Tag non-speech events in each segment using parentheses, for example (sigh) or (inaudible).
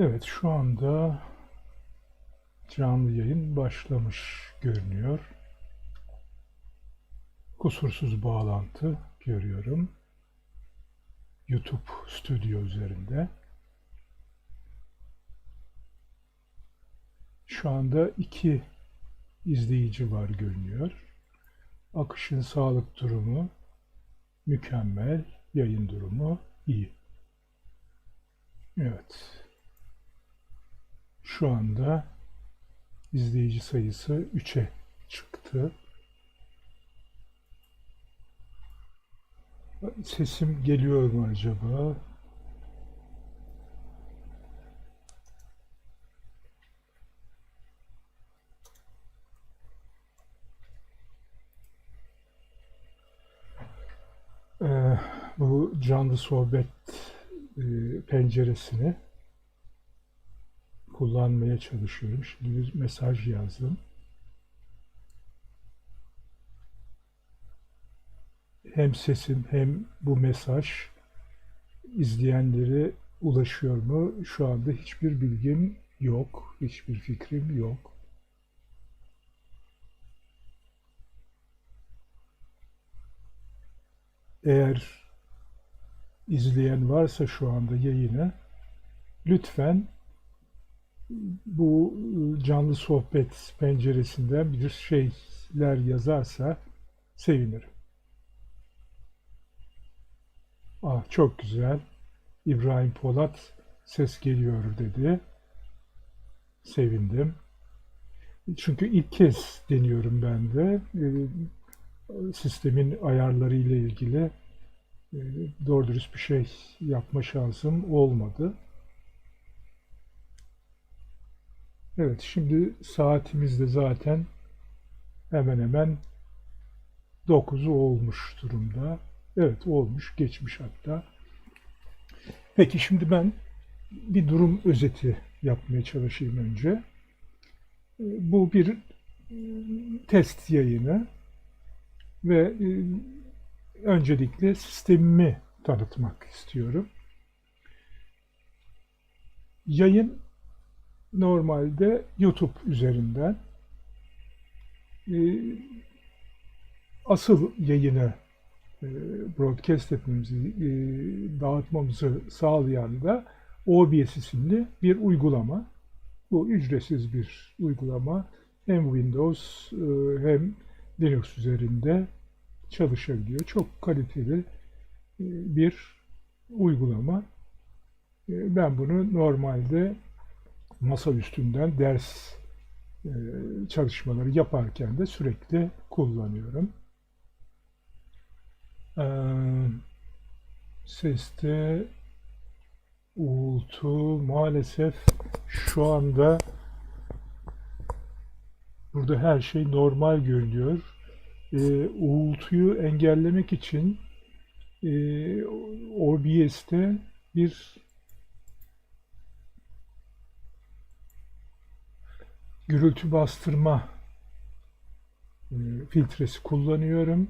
Evet, şu anda canlı yayın başlamış görünüyor. Kusursuz bağlantı görüyorum. YouTube Studio üzerinde. Şu anda iki izleyici var görünüyor. Akışın sağlık durumu mükemmel, yayın durumu iyi. Evet. Şu anda izleyici sayısı 3'e çıktı. Sesim geliyor mu acaba? Ee, bu canlı sohbet e, penceresini kullanmaya çalışıyorum. Şimdi bir mesaj yazdım. Hem sesim hem bu mesaj izleyenlere ulaşıyor mu? Şu anda hiçbir bilgim yok, hiçbir fikrim yok. Eğer izleyen varsa şu anda yayını lütfen bu e, canlı sohbet penceresinden bir şeyler yazarsa sevinirim. Ah çok güzel. İbrahim Polat ses geliyor dedi. Sevindim. Çünkü ilk kez deniyorum ben de. E, Sistemin ayarları ile ilgili e, doğru dürüst bir şey yapma şansım olmadı. Evet, şimdi saatimiz de zaten hemen hemen 9'u olmuş durumda. Evet, olmuş, geçmiş hatta. Peki şimdi ben bir durum özeti yapmaya çalışayım önce. Bu bir e, test yayını ve e, öncelikle sistemimi tanıtmak istiyorum. Yayın normalde YouTube üzerinden e, asıl yayını e, broadcast etmemizi, e, dağıtmamızı sağlayan da OBS isimli bir uygulama. Bu ücretsiz bir uygulama. Hem Windows e, hem Linux üzerinde çalışabiliyor. Çok kaliteli e, bir uygulama. E, Ben bunu normalde masa üstünden ders e, çalışmaları yaparken de sürekli kullanıyorum. E, Seste uğultu maalesef şu anda burada her şey normal görünüyor. E, uğultuyu engellemek için e, OBS'te bir gürültü bastırma e, filtresi kullanıyorum.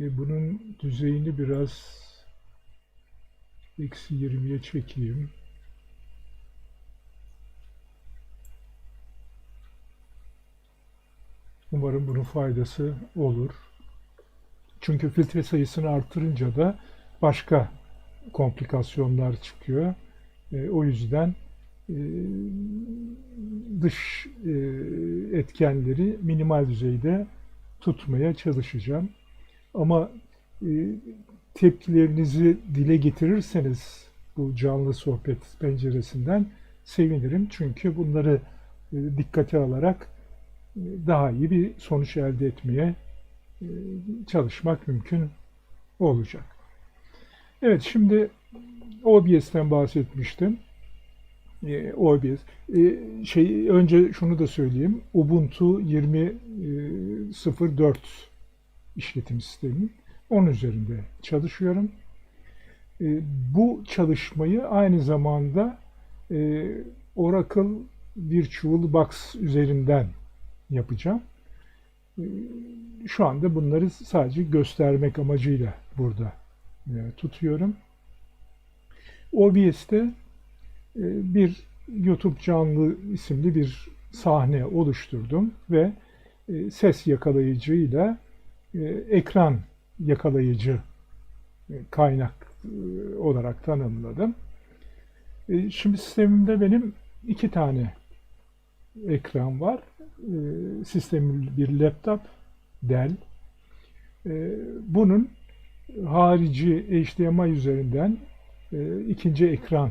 E, bunun düzeyini biraz eksi 20'ye çekeyim. Umarım bunun faydası olur. Çünkü filtre sayısını artırınca da başka komplikasyonlar çıkıyor. E, o yüzden dış e, etkenleri minimal düzeyde tutmaya çalışacağım. Ama e, tepkilerinizi dile getirirseniz bu canlı sohbet penceresinden sevinirim. Çünkü bunları e, dikkate alarak e, daha iyi bir sonuç elde etmeye e, çalışmak mümkün olacak. Evet şimdi OBS'ten bahsetmiştim. E, OBS. E, şey önce şunu da söyleyeyim. Ubuntu 20.04 işletim sistemi. Onun üzerinde çalışıyorum. E, bu çalışmayı aynı zamanda e, Oracle Virtual Box üzerinden yapacağım. E, şu anda bunları sadece göstermek amacıyla burada e, tutuyorum. OBS'te e, bir YouTube canlı isimli bir sahne oluşturdum ve e, ses yakalayıcıyla e, ekran yakalayıcı e, kaynak e, olarak tanımladım. E, Şimdi sistemimde benim iki tane ekran var. E, Sistemim bir laptop, Dell. E, Bunun harici HDMI üzerinden e, ikinci ekran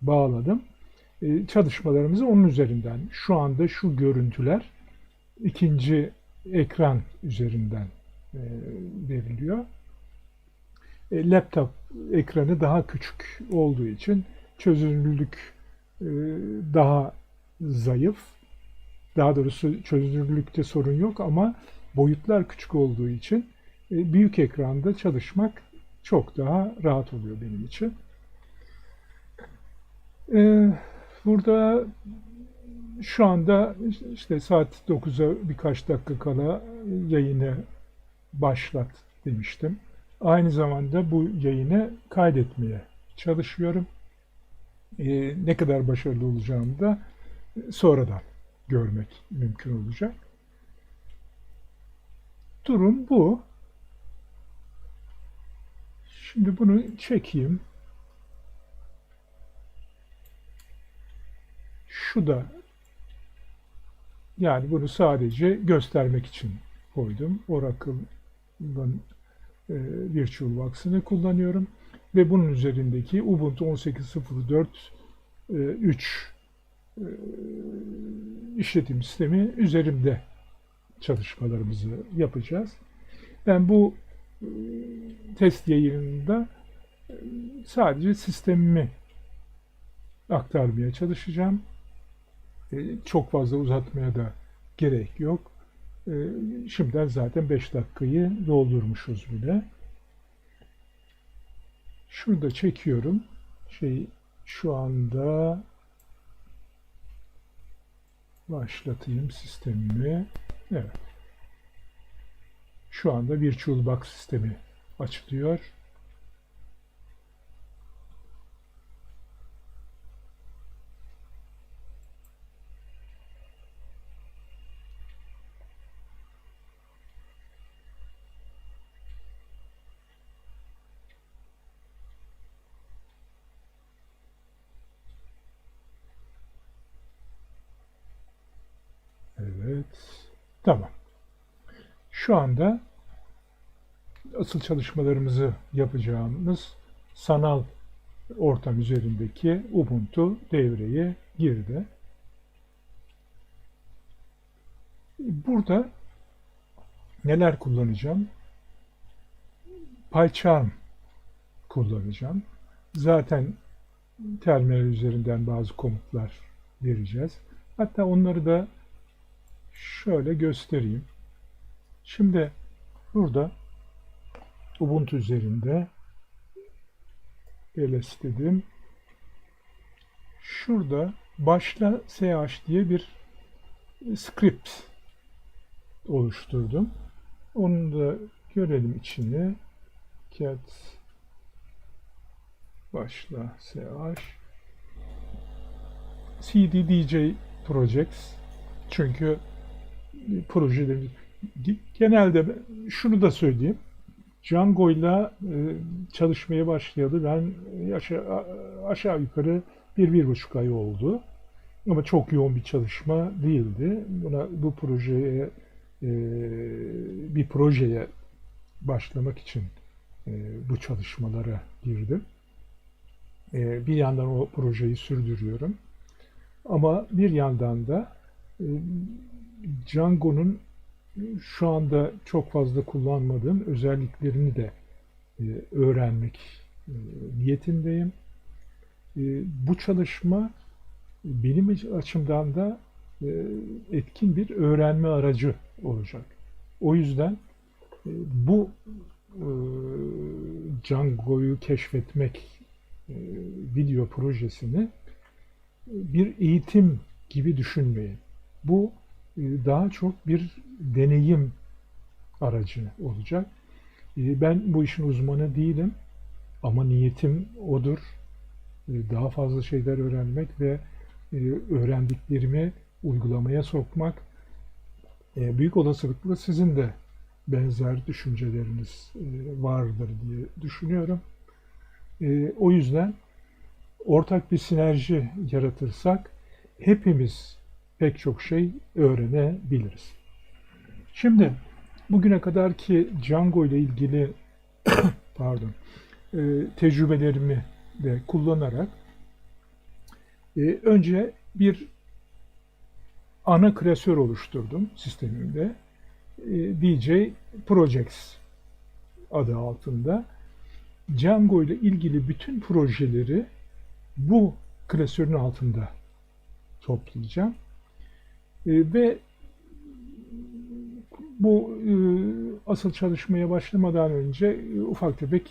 bağladım. E, Çalışmalarımızı onun üzerinden. Şu anda şu görüntüler ikinci ekran üzerinden e, veriliyor. E, Laptop ekranı daha küçük olduğu için çözünürlük e, daha zayıf. Daha doğrusu çözünürlükte sorun yok ama boyutlar küçük olduğu için büyük ekranda çalışmak çok daha rahat oluyor benim için. E, Burada şu anda işte saat 9'a birkaç dakika kala yayını başlat demiştim. Aynı zamanda bu yayını kaydetmeye çalışıyorum. Ee, ne kadar başarılı olacağımı da sonradan görmek mümkün olacak. Durum bu. Şimdi bunu çekeyim. Şu da yani bunu sadece göstermek için koydum. Oracle'ın e, VirtualBox'ını kullanıyorum ve bunun üzerindeki Ubuntu 18.04 e, 3 e, işletim sistemi üzerimde çalışmalarımızı yapacağız. Ben bu e, test yayınında e, sadece sistemimi aktarmaya çalışacağım. E, çok fazla uzatmaya da gerek yok. E, şimdiden zaten 5 dakikayı doldurmuşuz bile. Şunu da çekiyorum. Şey şu anda başlatayım sistemimi. Evet. Şu anda VirtualBox sistemi açılıyor. Evet. Tamam. Şu anda asıl çalışmalarımızı yapacağımız sanal ortam üzerindeki Ubuntu devreye girdi. Burada neler kullanacağım? PyCharm kullanacağım. Zaten terminal üzerinden bazı komutlar vereceğiz. Hatta onları da şöyle göstereyim. Şimdi burada Ubuntu üzerinde ls. Şurada başla sh diye bir script oluşturdum. Onu da görelim içini. Cat başla sh cd projects çünkü projelerimiz genelde şunu da söyleyeyim. Django ile çalışmaya başlayalı ben aşağı, aşağı yukarı bir, bir buçuk ay oldu. Ama çok yoğun bir çalışma değildi. Buna bu projeye e, bir projeye başlamak için e, bu çalışmalara girdim. E, bir yandan o projeyi sürdürüyorum. Ama bir yandan da Django'nun şu anda çok fazla kullanmadığım özelliklerini de e, öğrenmek e, niyetindeyim. E, bu çalışma benim açımdan da etkin bir öğrenme aracı olacak. O yüzden bu Django'yu keşfetmek video projesini bir eğitim gibi düşünmeyin. Bu daha çok bir deneyim aracı olacak. E, ben bu işin uzmanı değilim ama niyetim odur. e, daha fazla şeyler öğrenmek ve e, öğrendiklerimi uygulamaya sokmak. E, büyük olasılıkla sizin de benzer düşünceleriniz e, vardır diye düşünüyorum. O yüzden ortak bir sinerji yaratırsak hepimiz pek çok şey öğrenebiliriz. Şimdi bugüne kadar ki Django ile ilgili (coughs) pardon e, tecrübelerimi de kullanarak e, önce bir ana klasör oluşturdum sistemimde. E, DJ Projects adı altında. Django ile ilgili bütün projeleri bu klasörün altında toplayacağım. E, ve bu e, asıl çalışmaya başlamadan önce e, ufak tefek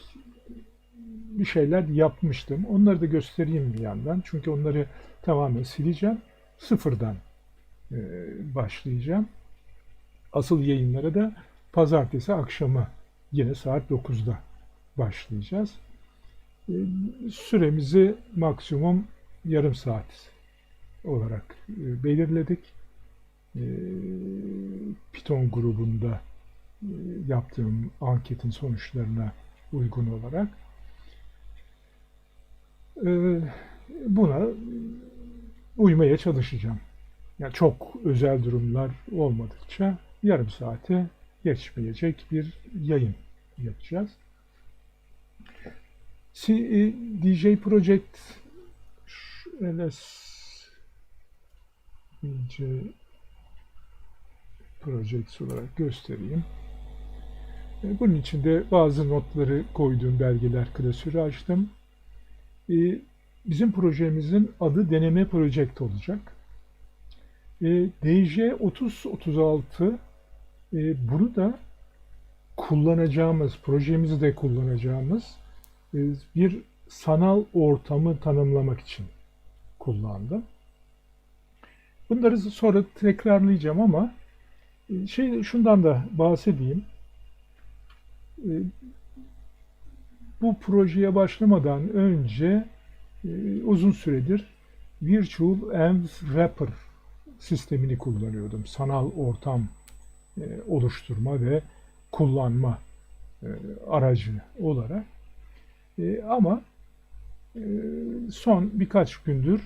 bir şeyler yapmıştım. Onları da göstereyim bir yandan. Çünkü onları tamamen sileceğim. Sıfırdan e, başlayacağım. Asıl yayınlara da pazartesi akşamı yine saat 9'da başlayacağız. Süremizi maksimum yarım saat olarak belirledik. E, Python grubunda e, yaptığım anketin sonuçlarına uygun olarak e, buna uymaya çalışacağım. Yani çok özel durumlar olmadıkça yarım saate geçmeyecek bir yayın yapacağız. E, DJ Project DJ Projects olarak göstereyim. E, Bunun içinde bazı notları koyduğum belgeler klasörü açtım. E, Bizim projemizin adı deneme project olacak. E, DJ 3036 e, bunu da kullanacağımız, projemizde kullanacağımız e, bir sanal ortamı tanımlamak için kullandım. Bunları sonra tekrarlayacağım ama şey şundan da bahsedeyim. E, Bu projeye başlamadan önce e, uzun süredir Virtual Env Wrapper sistemini kullanıyordum. Sanal ortam e, oluşturma ve kullanma e, aracı olarak. Ama son birkaç gündür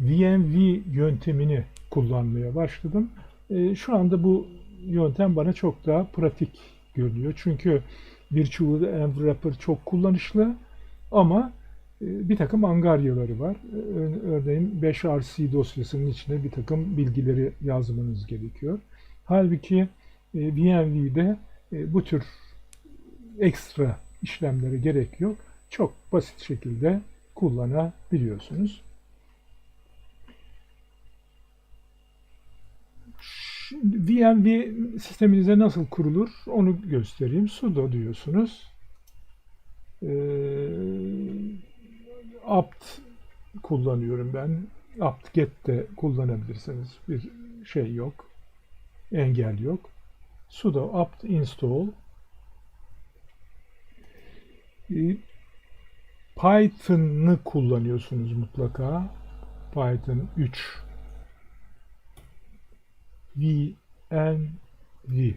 VMV yöntemini kullanmaya başladım. E, şu anda bu yöntem bana çok daha pratik görünüyor. Çünkü Virtual Env Wrapper çok kullanışlı ama e, bir takım angaryaları var. Ör- Örneğin 5RC dosyasının içine bir takım bilgileri yazmanız gerekiyor. Halbuki e, VMV'de e, bu tür ekstra işlemlere gerek yok. Çok basit şekilde kullanabiliyorsunuz. VMV sisteminize nasıl kurulur onu göstereyim. sudo diyorsunuz. Ee, apt kullanıyorum ben. apt get de kullanabilirsiniz. Bir şey yok. Engel yok. sudo apt install Ee, Python'ı kullanıyorsunuz mutlaka. Python 3 VNV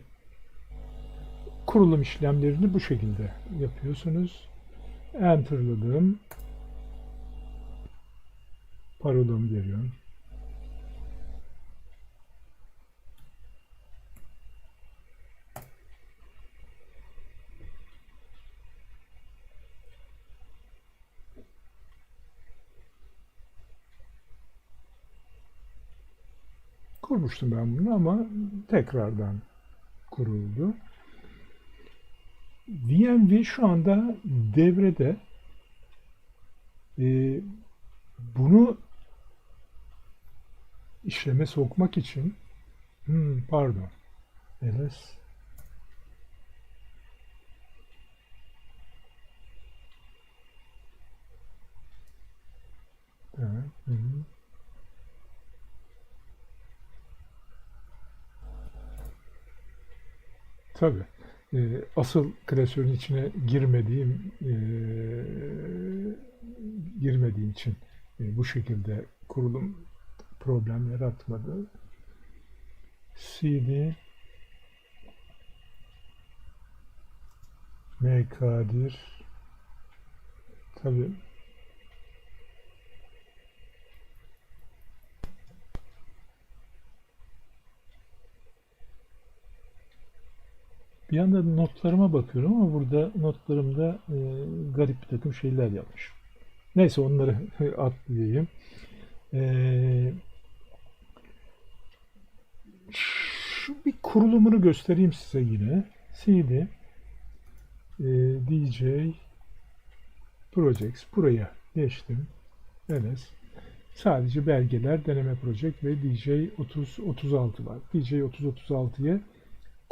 kurulum işlemlerini bu şekilde yapıyorsunuz. Enter'ladım. Parolamı veriyorum. Kurmuştum ben bunu ama tekrardan kuruldu. VMV şu anda devrede. Ee, bunu işleme sokmak için hmm, pardon ls evet, hı. Tabii. Ee, asıl klasörün içine girmediğim e, girmediğim için e, bu şekilde kurulum problem yaratmadı. cd mkdir tabi bir yandan notlarıma bakıyorum ama burada notlarımda e, garip bir takım şeyler yapmış. Neyse onları (laughs) atlayayım. Ee, şu bir kurulumunu göstereyim size yine. cd e, dj projects buraya geçtim. ls sadece belgeler deneme project ve dj 30 36 var. dj 30 36'yı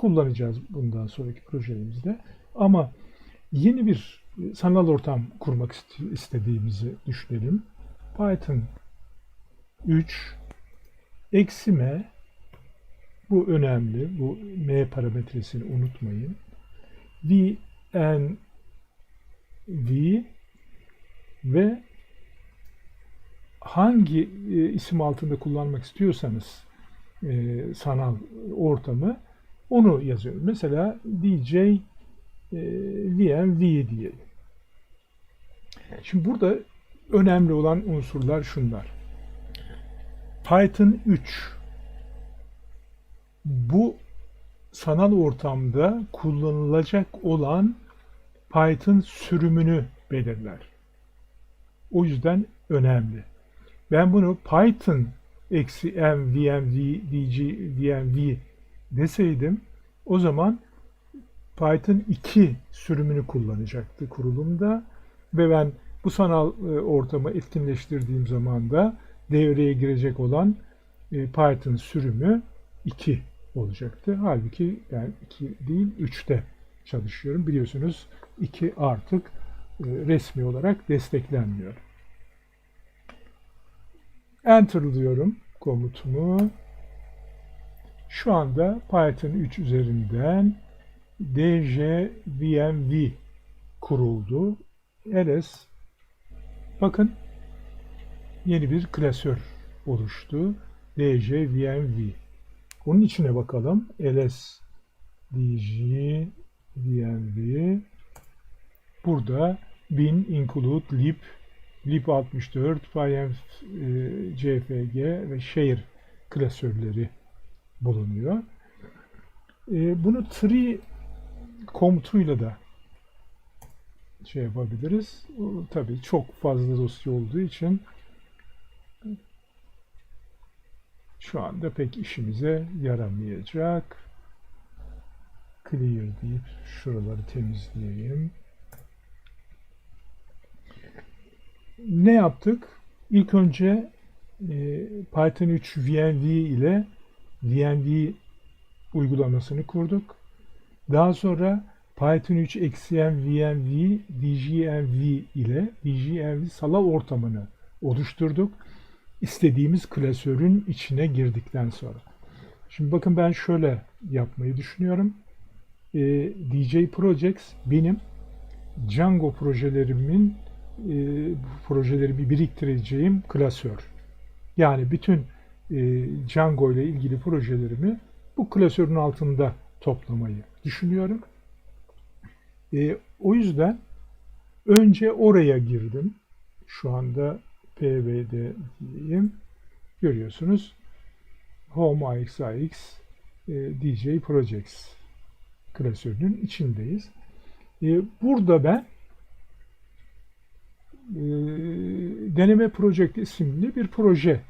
kullanacağız bundan sonraki projelerimizde. Ama yeni bir sanal ortam kurmak iste- istediğimizi düşünelim. Python 3 eksi m bu önemli. Bu m parametresini unutmayın. v n v ve hangi e, isim altında kullanmak istiyorsanız e, sanal ortamı onu yazıyorum. Mesela DJ e, VMV diyelim. Şimdi burada önemli olan unsurlar şunlar. Python 3 bu sanal ortamda kullanılacak olan Python sürümünü belirler. O yüzden önemli. Ben bunu Python eksi m vmv dg vmv deseydim o zaman Python 2 sürümünü kullanacaktı kurulumda ve ben bu sanal e, ortamı etkinleştirdiğim zaman da devreye girecek olan e, Python sürümü 2 olacaktı. Halbuki ben 2 değil 3'te çalışıyorum. Biliyorsunuz 2 artık e, resmi olarak desteklenmiyor. Enter diyorum komutumu. Şu anda Python 3 üzerinden djvmv kuruldu. ls bakın yeni bir klasör oluştu. djvmv onun içine bakalım. ls djvmv burada bin include lib lib64 pym cfg ve share klasörleri bulunuyor. E, bunu tree komutuyla da şey yapabiliriz. Tabii çok fazla dosya olduğu için şu anda pek işimize yaramayacak. Clear deyip şuraları temizleyeyim. Ne yaptık? İlk önce e, Python 3 VNV ile VNV uygulamasını kurduk. Daha sonra Python 3 eksiyen VNV, DGMV ile DGMV sanal ortamını oluşturduk. İstediğimiz klasörün içine girdikten sonra. Şimdi bakın ben şöyle yapmayı düşünüyorum. E, DJ Projects benim Django projelerimin e, projelerimi biriktireceğim klasör. Yani bütün Django ile ilgili projelerimi bu klasörün altında toplamayı düşünüyorum. E, o yüzden önce oraya girdim. Şu anda pvd diyeyim. Görüyorsunuz. Home AXAX e, DJ Projects klasörünün içindeyiz. E, burada ben e, deneme project isimli bir proje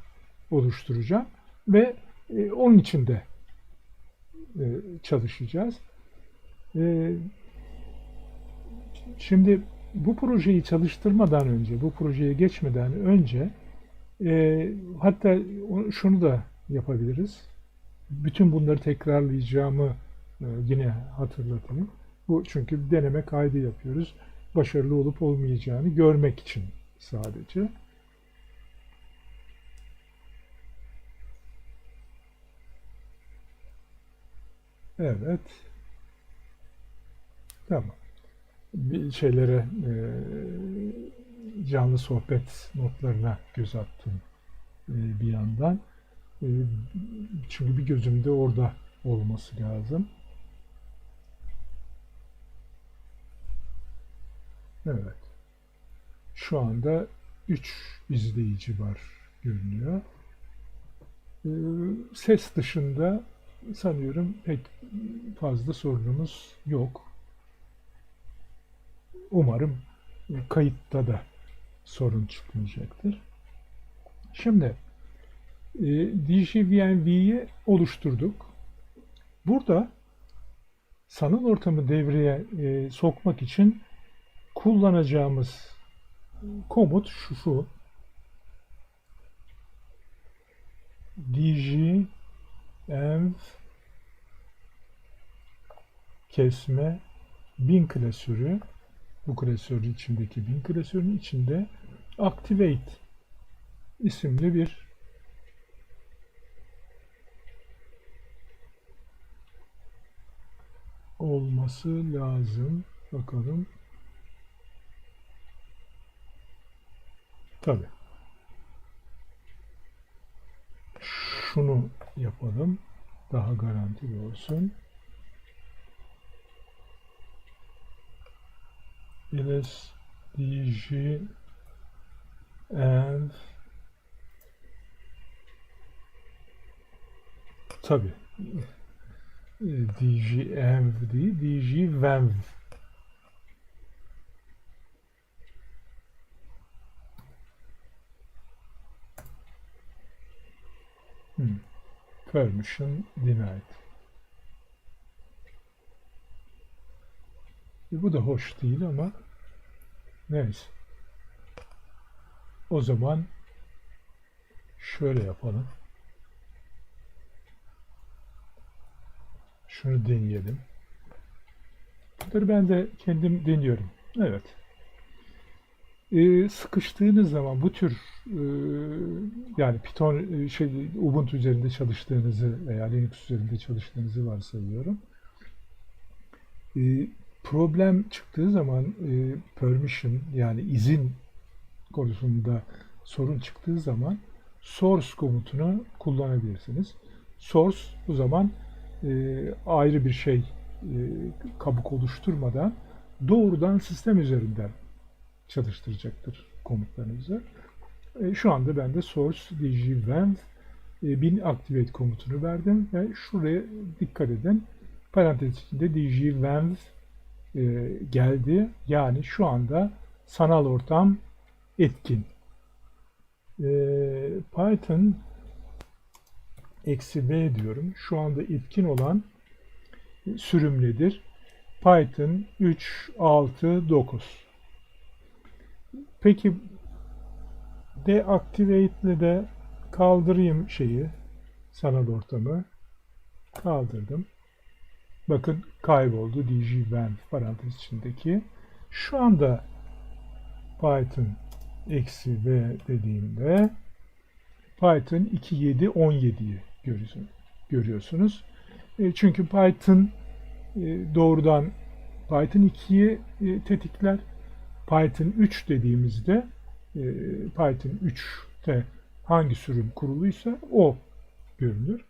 oluşturacağım ve e, onun içinde e, çalışacağız. E, şimdi bu projeyi çalıştırmadan önce, bu projeye geçmeden önce e, hatta şunu da yapabiliriz. Bütün bunları tekrarlayacağımı e, yine hatırlatayım. Bu çünkü deneme kaydı yapıyoruz. Başarılı olup olmayacağını görmek için sadece. Evet. Tamam. Bir şeylere e, canlı sohbet notlarına göz attım e, bir yandan. E, çünkü bir gözümde orada olması lazım. Evet. Şu anda 3 izleyici var görünüyor. Ee, Ses dışında sanıyorum pek fazla sorunumuz yok. Umarım kayıtta da sorun çıkmayacaktır. Şimdi e, DJVNV'yi oluşturduk. Burada sanal ortamı devreye e, sokmak için kullanacağımız komut şu şu. dj env kesme bin klasörü bu klasörün içindeki bin klasörün içinde activate isimli bir olması lazım. Bakalım. Tabii. Şunu yapalım. Daha garantili olsun. ls dj and tabi djmv değil djvenv Hmm. Permission denied. E, bu da hoş değil ama neyse. O zaman şöyle yapalım. Şunu deneyelim. Bunları ben de kendim deniyorum. Evet. Ee, sıkıştığınız zaman bu tür e, yani Python e, şey Ubuntu üzerinde çalıştığınızı veya Linux üzerinde çalıştığınızı varsayıyorum. E, problem çıktığı zaman e, permission yani izin konusunda sorun çıktığı zaman source komutunu kullanabilirsiniz. Source bu zaman e, ayrı bir şey e, kabuk oluşturmadan doğrudan sistem üzerinden çalıştıracaktır komutlarınızı. E, şu anda ben de source djvenv e, bin activate komutunu verdim ve şuraya dikkat edin. Parantez içinde djvenv e, geldi. Yani şu anda sanal ortam etkin. E, Python eksi b diyorum. Şu anda etkin olan sürüm nedir? Python 3, 6, 9. Peki deactivate ile de kaldırayım şeyi sanal ortamı. Kaldırdım. Bakın kayboldu djven parantez içindeki. Şu anda Python eksi v dediğimde Python 2.7.17'yi görüyorsunuz. E, çünkü Python e, doğrudan Python 2'yi e, tetikler. Python 3 dediğimizde Python 3'te hangi sürüm kuruluysa o görünür.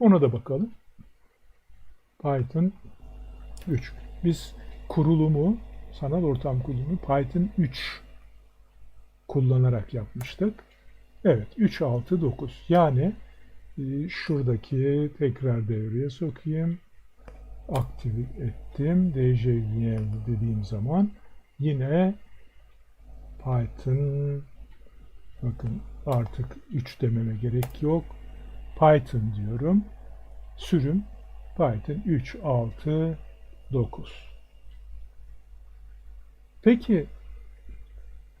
Ona da bakalım. Python 3. Biz kurulumu, sanal ortam kurulumu Python 3 kullanarak yapmıştık. Evet, 3, 6, 9. Yani e, şuradaki tekrar devreye sokayım. Aktive ettim. djvm dediğim zaman yine Python bakın artık 3 dememe gerek yok. Python diyorum. Sürüm Python 3, 6, 9. Peki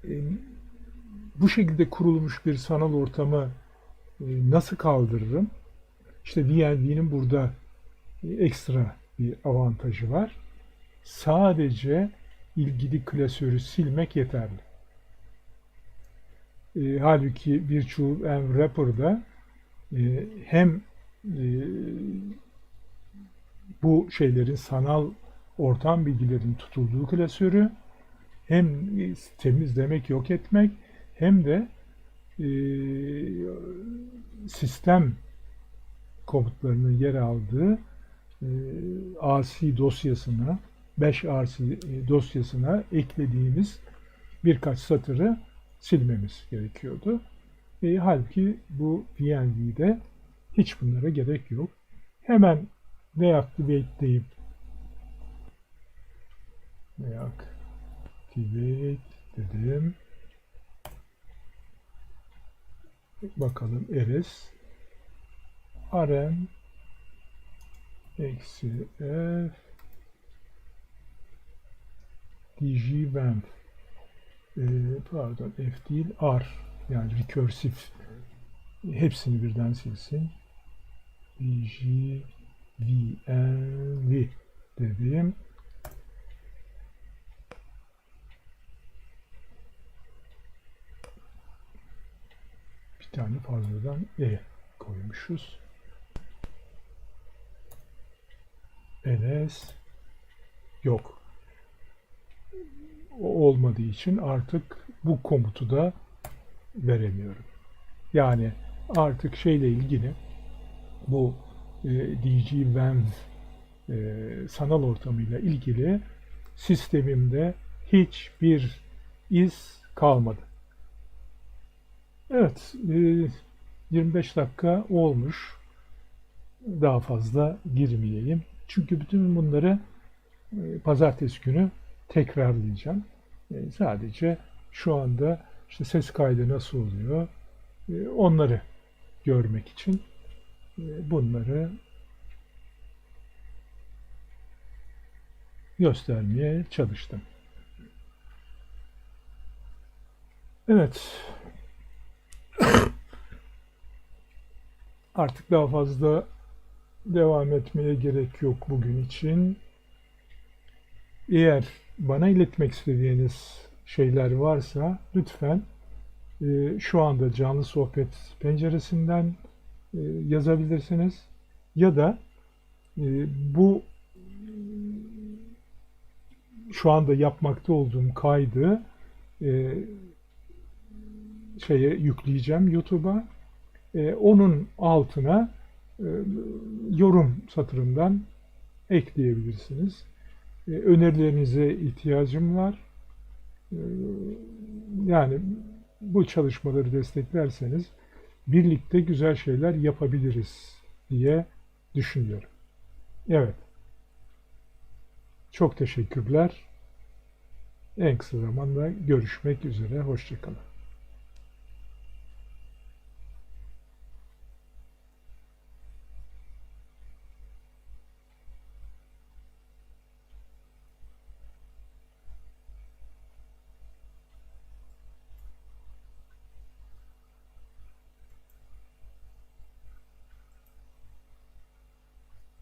e, bu şekilde kurulmuş bir sanal ortamı e, nasıl kaldırırım? İşte VNV'nin burada e, ekstra bir avantajı var. Sadece ilgili klasörü silmek yeterli. E, halbuki Virtual Wrapper'da e, hem e, bu şeylerin sanal ortam bilgilerin tutulduğu klasörü hem temizlemek, yok etmek hem de e, sistem komutlarının yer aldığı e, AC dosyasına 5 AC dosyasına eklediğimiz birkaç satırı silmemiz gerekiyordu. E, halbuki bu PNG'de hiç bunlara gerek yok. Hemen deactivate deyip deactivate dedim. Bakalım rs rm eksi f dgvamp e, pardon f değil r yani rekursif hepsini birden silsin. Dgvmv dediğim bir tane fazladan e koymuşuz. Ls yok olmadığı için artık bu komutu da veremiyorum. Yani artık şeyle ilgili bu e, DGVenv e, sanal ortamıyla ilgili sistemimde hiçbir iz kalmadı. Evet, e, 25 dakika olmuş. Daha fazla girmeyeyim. Çünkü bütün bunları e, pazartesi günü tekrarlayacağım. E, sadece şu anda işte ses kaydı nasıl oluyor e, onları görmek için e, bunları göstermeye çalıştım. Evet. (coughs) Artık daha fazla devam etmeye gerek yok bugün için. Eğer bana iletmek istediğiniz şeyler varsa lütfen e, şu anda canlı sohbet penceresinden e, yazabilirsiniz ya da e, bu şu anda yapmakta olduğum kaydı e, şeye yükleyeceğim YouTube'a. E, onun altına e, yorum satırından ekleyebilirsiniz. E, önerilerinize ihtiyacım var. E, yani bu çalışmaları desteklerseniz birlikte güzel şeyler yapabiliriz diye düşünüyorum. Evet. Çok teşekkürler. En kısa zamanda görüşmek üzere. Hoşçakalın.